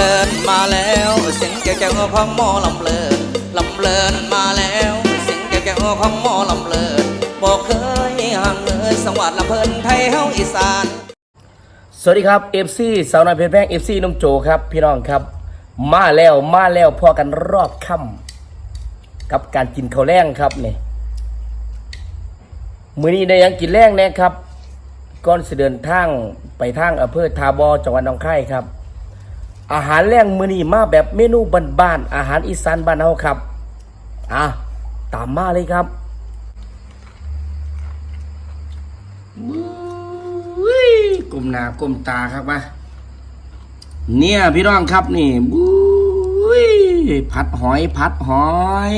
ลินมาแล้วเสียงแก้วๆของหมอลำเลินลำเลินมาแล้วเสียงแก้วๆของหมอลำเลินบอกเคยห่างเลยสวัสดิ์ลำเพลินไทยเฮาอีสาน สวัสดีครับ FC สาวน้อยเพชรแพง FC น้องโจครับ พี่น้องครับ มาแล้วมาแล้วพอกันรอบค่ำกับการกินข้าวแรงครับเนี่ยมื้อนี้ได้หยังกินแรงแน่ครับก่อนสิเดินทางไปทางอำเภอทาบอจังหวัดหนองคายครับ อาหารแรงมือนี้มาแบบเมนูบ้านๆอาหารอีสานบ้านเฮาครับอะตามมาเลยครับอุ้ยกลมหนากลมตาครับมาเนี่ยพี่น้องครับนี่บุ้ยผัดหอยผัดหอย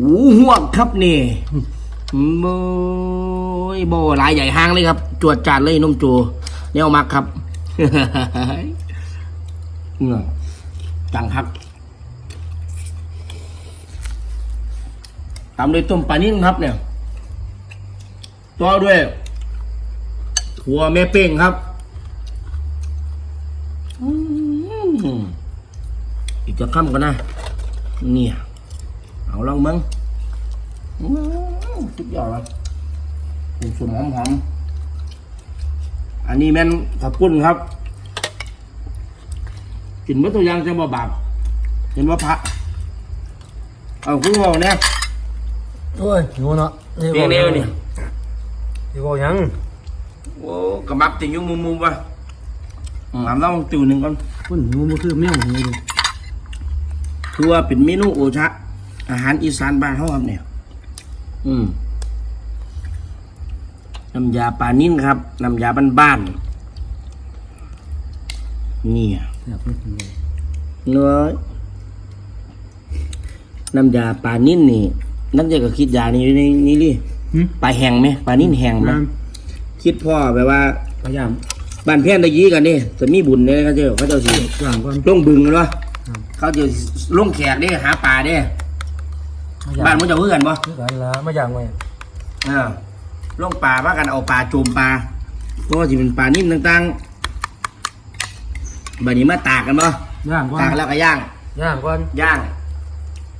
หูหวกครับนี่โบยโบหลายใหญ่ห้างเลยครับ จวดจานเลยนมจูเนี่ยมักครับ เนี่ยจังครับตามด้วยต้มปลานิ่มครับ เนี่ยต่อด้วยถั่วแม่เป้งครับอืมอีกจะค่ำกันนะ เนี่ย เอาลองมึงอืมสุดยอดเลยเป็นส่วนหอมหอมๆ อันนี้แม่นขับปุ้นครับกินเมื่อตัวอยางจะบ่บาปเห็นว่าพระเอาคุณบอกเนี่ยโอ้ยหิวเนาะเพียงเดียวนี่หิวยังโอ้กระมับติงอยุ่มุมมุมๆวะอืมถามเราติวหนึ่งก่อนคนหิวมันคือแมวหิวเลยคือว่าเป็นเมนูโอชะอาหารอีสานบ้านเขาครับเนี่ยอืม น้ำยาปลานิ่นครับ น้ำยาบ้านๆเนี่ยแซ่บไม่กินเลยเนื้อน้ำยาปลานิ่นนี่นั่นจะก็คิดยานี่นี่นี่ดิหึปลาแห้งไหมปลานิ่นแห้งไหมน้คิดพ่อแบบว่าำพยายามบ้านเพี้ยนตะยีกันนี่จะมีบุญเนี่ยเขาเจ้าเขาเจ้าสิย่างก่อนลงบึงกันวะครับเขาจะลงแขกได้หาปลาได้มาย่างบ้านมันจะเพื่อนบ่คือกันละมาย่างไว้อ่า ลงปลาพากันเอาปลาจุ่มปลาเพราะว่าจะเป็นปลานิ่มต่างๆบัดนี้มาตากกันบ่ย่างก่อนตากแล้วก็ย่าง ย่างก่อนย่าง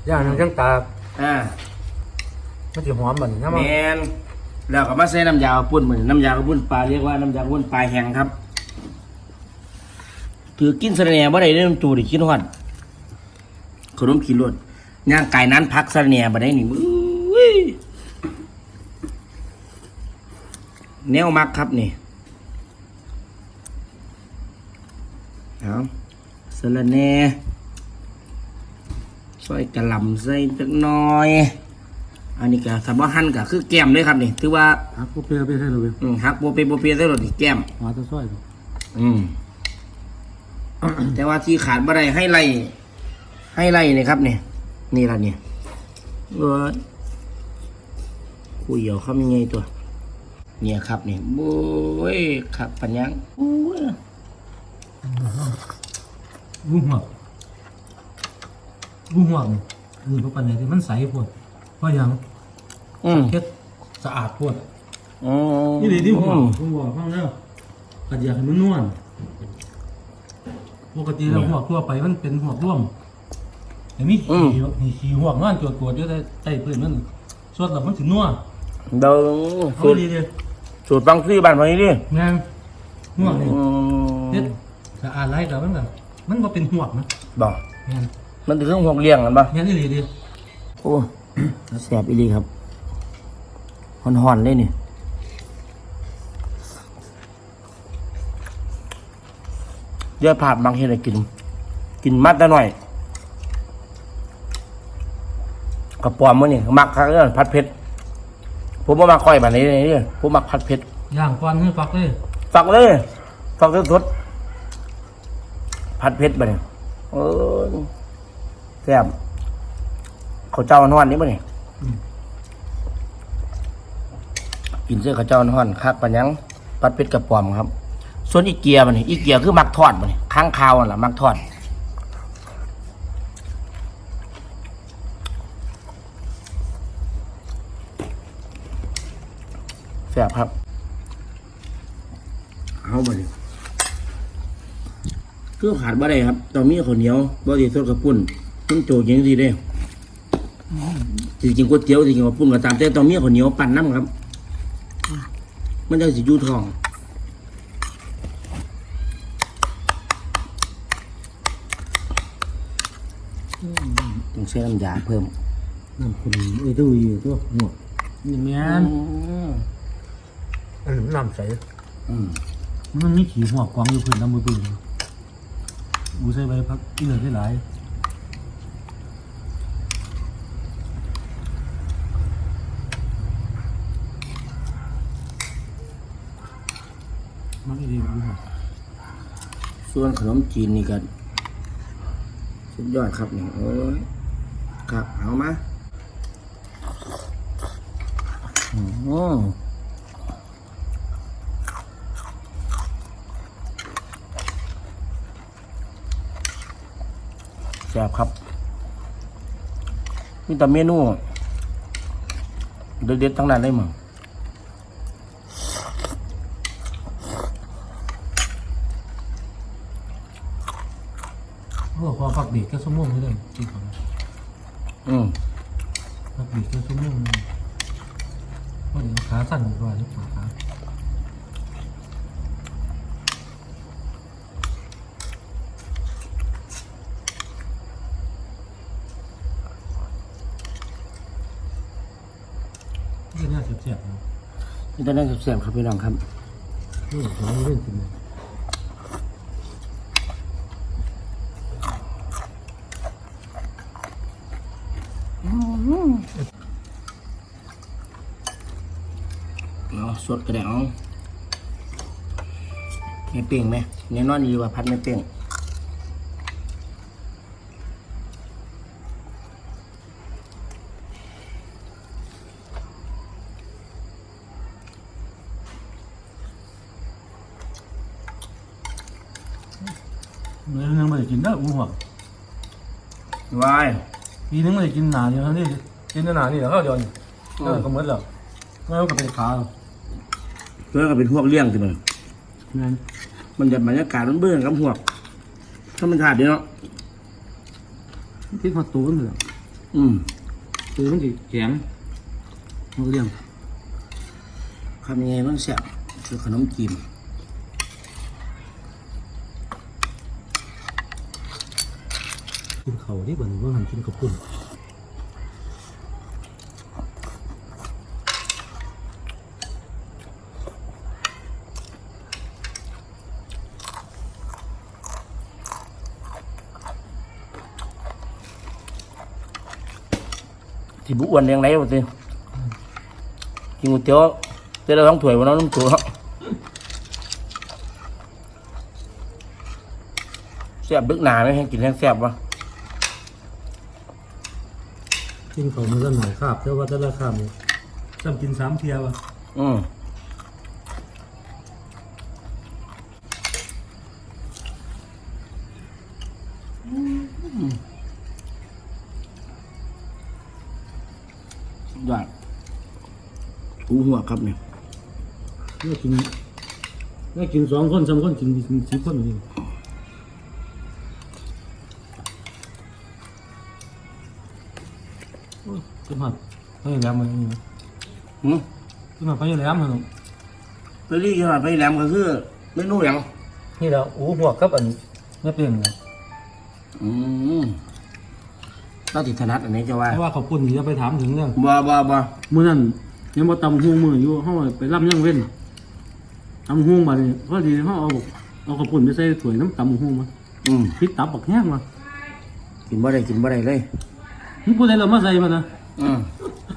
ย่างทั้งจังตากอ่ามันจะหอมเหมือนน้ำแมมันนแล้วก็มาใส่น้ำยาปุ้นเหมือนน้ำยาปุ้นปลาเรียกว่าน้ำยาปุ้นปลาแห้งครับ ถือกินสะระแหน่บ่ได้เด้อน้ำจูดิกินฮอดขนมขี้รวดย่างไก่นั้นพักสะระแหน่บ่ได้นี่อุ้ย แนวมักครับนี่เอาสะระแหน่ซอยกระหล่ำใส่จักหน่อย อันนี้ก็สำว่าหั่นก็คือแก้มเลยครับนี่ถือว่าครับพวกเปรี้ยวไปใส่เลยอืมหักโบเปโบเปได้หรอนี่แก้มหวานจะซอยอืม แต่ว่าที่ขาดบ่ได้ให้ไล่ให้ไล่นี่ครับนี่นี่ละเนี่ยเออคุยเหยาเขามีไงตัว เนี่ยครับนี่โบ้ยขับปัญญังโอ้ยวุ้งหัววุ้งหัวนี่คือพวกปันเนี่ยที่มันใสพวดเพราะยังอืมเฮ็ดสะอาดพวดอืมนี่เลยที่หัวหัวฟังแล้วกระเดียกให้มันนวลปกติแล้วหัวทั่วไปมันเป็นหัวร่วมแต่มีขี้มีขี้หัวนอนตัวตัวอยู่ใต้ใต้พื้นมันสดแล้วมันถึงนัวเดินเอาสูตรดีดี สูตรบางซี่บ้านพอนี้ดิแม่งหัวนี่อืเฮ็ดมสะอาดไรแต่มันก็มันก็เป็นหัวนะบอกแม่นมันถึงเครื่องหกเลี้ยงกันปะแม่นอีหลีดีโอ้ แสบอีหลีครับห่อนๆเลยนี่เดี๋ยวผ่านบางเฮ็ดให้กิน กินมัดได้หน่อยกระป๋อมมื้อนี่มักคักเด้อผัดเผ็ดผมบ่มักค่อยแบบนี้นี่ผมมักผัดเผ็ด ย่างก่อนให้ฟักเลยฝักเลยฝักสดๆผัดเผ็ดบัดนี้เออแซ่บข้าวเจ้านอนนี่บ่นี่กินเสื้อข้าวเจ้านอนคักปัญญังผัดเผ็ดกระป๋อมครับ ส่วนอีเกียบัดนี้อีเกียคือมักทอดบัดนี้ข้างคาวนั่นล่ะมักทอด แซ่บครับ เอาไปดิคือขาดบ่ได้ครับต้องมีข้าวเหนียวบ่สิสดกับปุ้นปุ้นโจกจังซี่เด้สิกินก๋วยเตี๋ยวสิกินกับปุ้นก็ตามแต่ต้องมีข้าวเหนียวปั่นน้ำครับ มันจะสิอยู่ท้องต้องใช้น้ำยาเพิ่มน้ำคนไอ้ตู้อยู่ตัวหัวนี่แม่นอันนี้น้ำใสอืม มันมีขี้หัวกองอยู่พื้นน้ำมือปืนอูใส่ใบพักอีเหลือได้หลายมันอีดีอูหัวส่วนขนมจีนนี่ก็สุดยอดครับเนี่ยโอ้ยครับเอามาอื แซ่บครับ มีแต่เมนูเด็ดๆทั้งนั้นเลยมั้งโอ้พอพักดีดก็สมมุติเลยกินของอืมพักดีดก็สมมุติเพราะเดี๋ยวขาสั่นกว่าที่ปวดขานี่น่าเจ็บๆนะ มีแต่ได้แซ่บๆครับพี่น้องครับเนกินเลยเอาสดกระเดเอาไม่เปรี้ยงไหมแน่นอนดีกว่าพัดไม่เปรี้ยง เนื้อนึงไม่ได้กินได้อู้หัววายปีนึงไม่ได้กินหนาเดียวเท่านี้กินแต่หนานี่แล้วก็เดียวนี่ก็ก็หมดแล้วไม่เอากับเป็นขาเพื่อก็เป็นพวกเลี้ยงสิมันงั้นมันจะบรรยากาศมันเบื่อกับพวกถ้ามันขาดเดีเนาะที่พอตัวมันเลยอืมตัวมันจะแข็งมันเลี้ยงทำยังไงบ้างแซ่บคือขนมจีน กินเขาที่บ่นว่าหันกินกับปุ่นที่บุอ้วนยังไงวะสิกินก๋วยเตี๋ยวเตี๋ยวเราต้องถ้วยวันนั้นน้ำตัวแซ่บบึกหนาไหมให้กินแห้งแซ่บวะ กินเขามันละหน่อยคาบแต่ว่าแต่ละคาบเนี่ยจำกินสามเทียวะอืมสุดยอดหูหัวครับเนี่ยเนี่ยกินเนี่ยกินสองคนสามคนกินสิบคนอยู่โอ้ย ขึ้นมาไปแหลมมันนี่หืมขึ้นมาไปแหลมมันไปรีขนาดไปแหลมก็คือเมนูอย่างนี่แล้วอู้หัวกับอันนี่เป็นไงอืมเราติดถนัดอันนี้จะว่าเพราะว่าเขาปุ่นจะไปถามถึงเรื่องบ่บ่บ่มื่อนั้นยังบ่ตำหูมืออยู่เขาไปรับยังเว้นตำหูมาเนี่ยพอดีเขาเอาเอาข้าวปุ่นไปใส่ถ้วยน้ำตำหูมาอืมพริกตับบักแห้งมากินบ่ได้กินบ่ได้เลยมึงพูดอะไรเรามาใส่มานะ อืม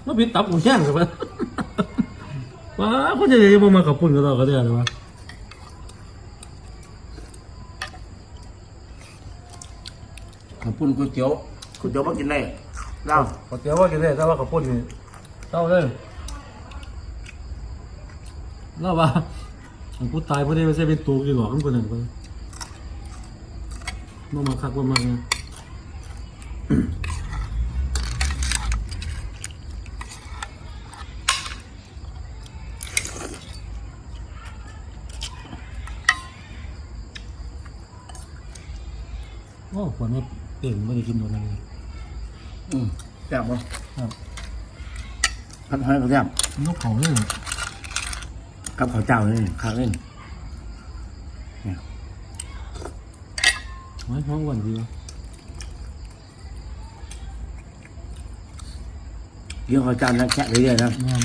มาพริกตับบักแห้งกับมันว้าเขาจะยังมาข้าวปุ่นกับเราก็ได้หรือวะขอบคุณก๋วยเตี๋ยวก๋วยเตี๋ยวมากินได้เล่าข้าวเตี๋ยวว่ากินได้แต่ว่าข้าวปุ่นนี่เต้าเลยเล่าว่าอันกูตายเพราะได้ไปใส่เป็นตูกี่หลอกกันคนนั้นไปมามาคักว่ามาเนี่ย โอ้ฝนนี่เก่งไม่ได้กินโดนอะไรอืมแซ่บบ่ครับผัดหอยก็แซ่บนกเขาเลยกับข้าวเจ้านี่ข้าวเล่นหอยท้องวันดีวะเดี๋ยวข้าวเจ้านั่งแคะเรื่อยๆนะงาม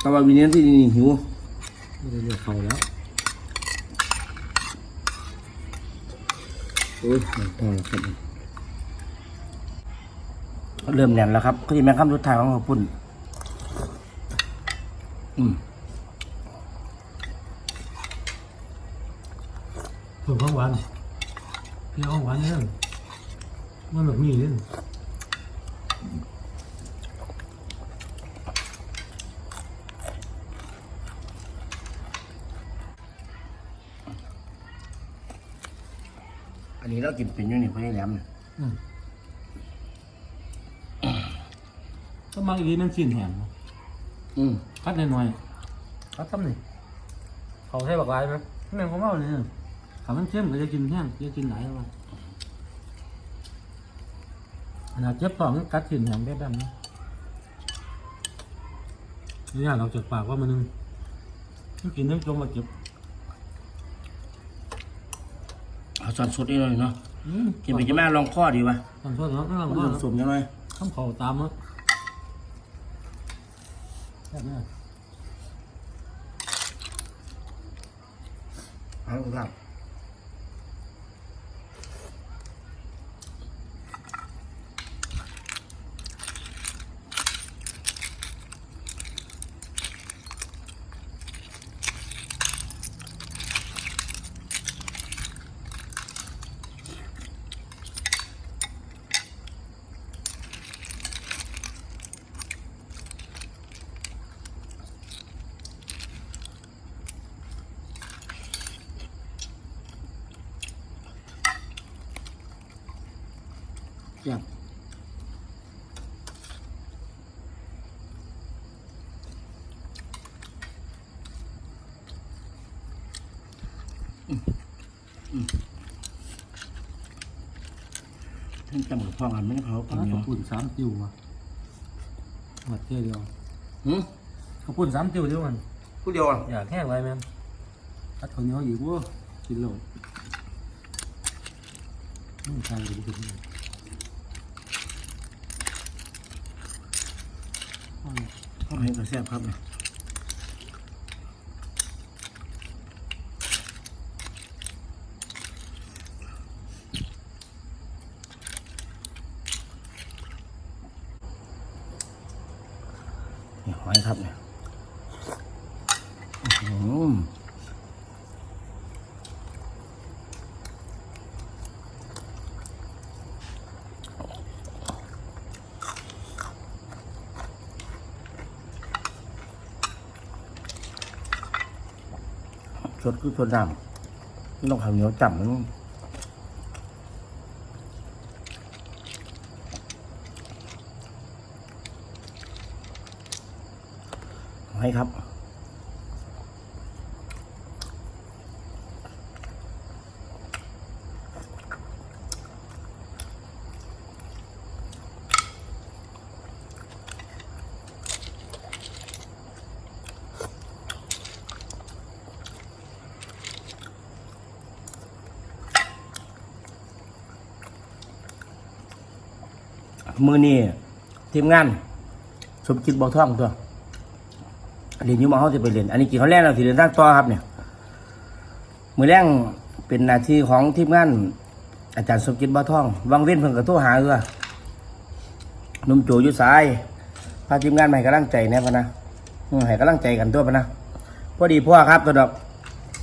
แต่ว่าวินนี้ที่นี่หิวไม่ได้เลือกเขาแล้ว โอ้ยพอแล้วครับเริ่มแน่นแล้วครับก็จะแม่คำสุดท้ายของข้าวปุ้นอืมเพิ่มของหวานพี่เอข้างหวานเนี่ยมันแบบนี้เลย อันนี้เรากินเป็นอยู่นี่เพราะนี่แหลมน่ะอืมก็มักอีกทีมันสิ้นแหงเนาะอืมคัดหน่อยๆคัดซ้ำนี่เขาใช้บักลายไหมแม่งเขาเมาเลยเนี่ยขามันเข้มก็จะกินแห้งจะกินหลายวันขนาดเจ็บท้องยังกัดสิ้นแหงได้ดำนะนี่อยากเราจดปากว่ามันนึงมันกินน้ำจมมาเก็บ เอาซอนสดนี่เลยเนาะอืมกินไปจะแม่ลองข้อดีวะตอนช่วงนั้นเรามันก็สมๆยังไงข้ามเขาตามมั้งแค่นี้เอาครับ ท่านจำกับพ่อกันไหมเขาข้ากินวเนาะปุ่นสามติวว่ะหมดเที่ยวเดียวหืมข้าวปุ่นสามติวเดียวมันผู้เดียวอะอยากแห้งไรแม่นตัดข้าวเหนียวอีกว่ากินโลดนี่ทางดีดีข้าวเห็นก็แซ่บครับเนี่ย นี่หอยครับเนี่ยสดคือสดน้ำไม่ต้องข้าวเหนียวจับมัน หอยครับมือนี่ทีมงานสมจิตบอกท่องตัว เรียนอยูมาเขาจะไปเรียนอันนี้กี่เขาแรกเราสิเรียนทางต่อครับเนี่ยมือแรกเป็นหน้าที่ของทีมงานอาจารย์สมจิตบ่อท่องวังเว้นเพิ่งกระโทรหาเอือนุ่มโจยู่สายพาทีมงานมาให้กำลังใจแน่พะนะให้กำลังใจกันตัวพะนะพอดีพ่อครับตัวดอก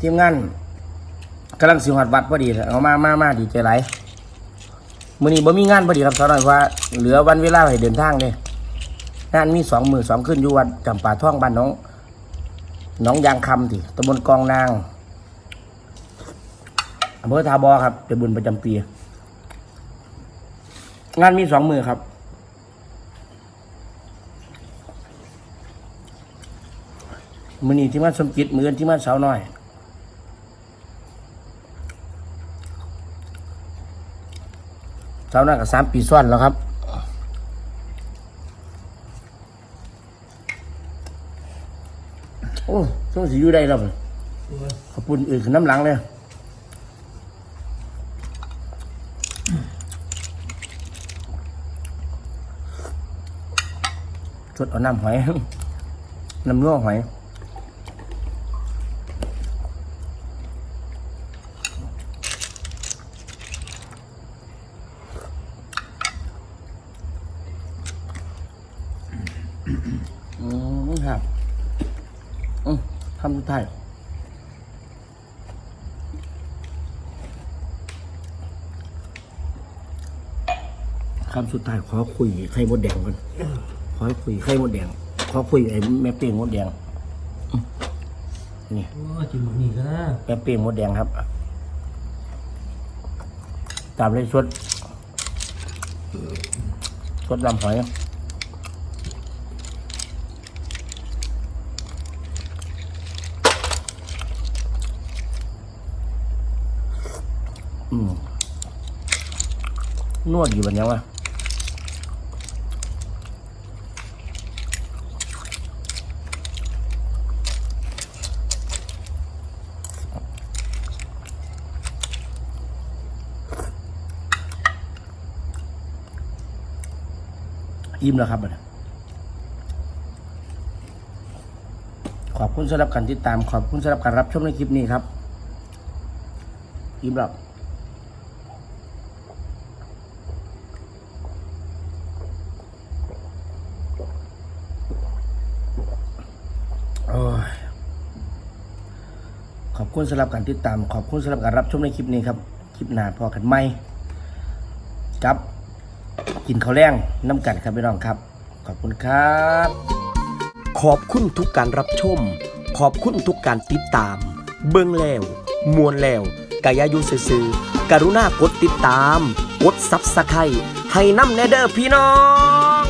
ทีมงานกำลังสิหอดวัดพอดีเอามามามาดีใจหลมื่อนี้บ่มีงานพอดีครับสาวน้อยว่า เหลือวันเวลาให้เดินทางเลย งานมีสองมือสองขึ้นอยู่วัดจำป่าท่องบ้านน้องน้องยางคำที่ตำบลกองนางอำเภอทาบอครับเป็นบุญประจำปี งานมีสองมือครับมือนี้ที่มาสมจิตมืออนที่มาสาวน้อยสาวนากับสามปีซ้อนแล้วครับ ช่วงสิอยู่ได้แล้วบ่ขอบคุณอื่นคือน้ำหลังเลยชดเอาน้ำหอย น้ำนัวหอย อืมครับ อืมทำสุดท้าย คำสุดท้ายขอคุยไข่มดแดงกันขอคุยไข่มดแดง ขอคุยไอ้แม่เป้งมดแดงอืมนี่โอ้ยกินหมดนี่ก็นะแม่เป้งมดแดงครับ ตามเลยสดสดลำหอยอืมนวดอยู่แบบนี้วะ อิ่มแล้วครับบัดนี้ขอบคุณสำหรับการติดตาม ขอบคุณสำหรับการรับชมในคลิปนี้ครับ อิ่มแล้วโอ้ยขอบคุณสำหรับการติดตาม ขอบคุณสำหรับการรับชมในคลิปนี้ครับ คลิปหน้าพอกันไหมกับ กินข้าวแรงน้ำกันครับพี่น้องครับ ขอบคุณครับ ขอบคุณทุกการรับชม ขอบคุณทุกการติดตาม เบิ่งแล้ว มวนแล้วกายายุซื่อๆกรุณากดติดตาม กดซับสไครให้น้ำแนเดอร์พี่น้อง